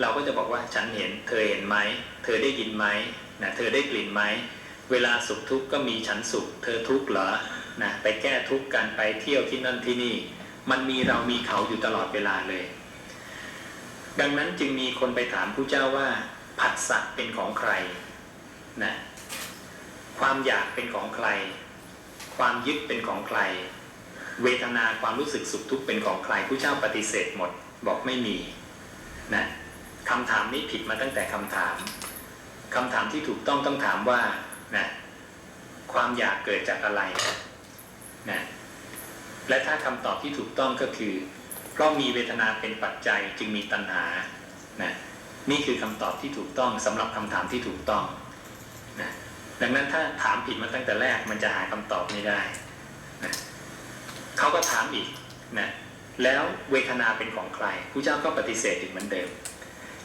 เราก็จะบอกว่าฉันเห็น เธอเห็นไหม เธอได้ยินไหมนะเธอได้กลิ่นไหม เวลาสุขทุกข์ก็มีฉันสุข เธอทุกข์เหรอนะไปแก้ทุกข์กันไปเที่ยวที่นั่นที่นี่ มันมีเรามีเขาอยู่ตลอดเวลาเลย ดังนั้นจึงมีคนไปถามผู้เจ้าว่าผัสสะเป็นของใครนะความอยากเป็นของใคร ความยึดเป็นของใคร เวทนาความรู้สึกสุขทุกข์เป็นของใครผู้เจ้าปฏิเสธหมด บอกไม่มีนะ คำถามนี้ผิดมาตั้งแต่คำถามคำถามที่ถูกต้องต้องถามว่านะความอยากเกิดจากอะไรนะและถ้าคำตอบที่ถูกต้องก็คือ เพราะมีเวทนาเป็นปัจจัยจึงมีตัณหานะนี่คือคำตอบที่ถูกต้องสำหรับคำถามที่ถูกต้องนะดังนั้นถ้าถามผิดมาตั้งแต่แรกมันจะหาคำตอบไม่ได้นะเขาก็ถามอีกนะแล้วเวทนาเป็นของใครผู้เจ้าก็ปฏิเสธอีกเหมือนเดิม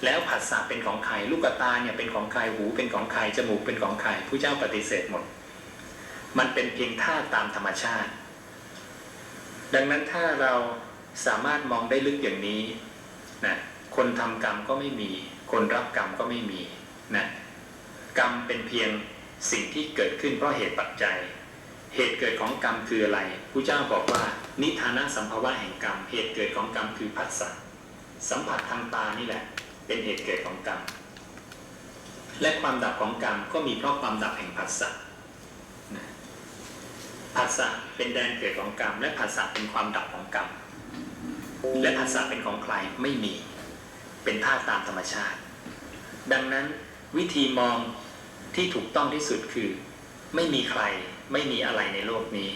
แล้วผัสสะเป็นของใครลูกตาเนี่ยเป็นของใครหูเป็นของใครจมูกเป็นของใครผู้เจ้าปฏิเสธหมด มันเป็นเพียงธาตุตามธรรมชาติ ดังนั้นถ้าเราสามารถมองได้ลึกอย่างนี้นะคนทำกรรมก็ไม่มี คนรับกรรมก็ไม่มีนะกรรมเป็นเพียงสิ่งที่เกิดขึ้นเพราะเหตุปัจจัย เหตุเกิดของกรรมคืออะไรผู้เจ้าบอกว่า นิทานะสัมภาวะแห่งกรรม เหตุเกิดของกรรมคือผัสสะสัมผัสทางตานี่แหละ เป็นเหตุเกิดของกรรม และความดับของกรรมก็มีเพราะความดับแห่งผัสสะผัสสะเป็นแดนเกิดของกรรม และผัสสะเป็นความดับของกรรม และผัสสะเป็นของใครไม่มี เป็นธาตุตามธรรมชาติ ดังนั้นวิธีมองที่ถูกต้องที่สุดคือ ไม่มีใครไม่มีอะไรในโลกนี้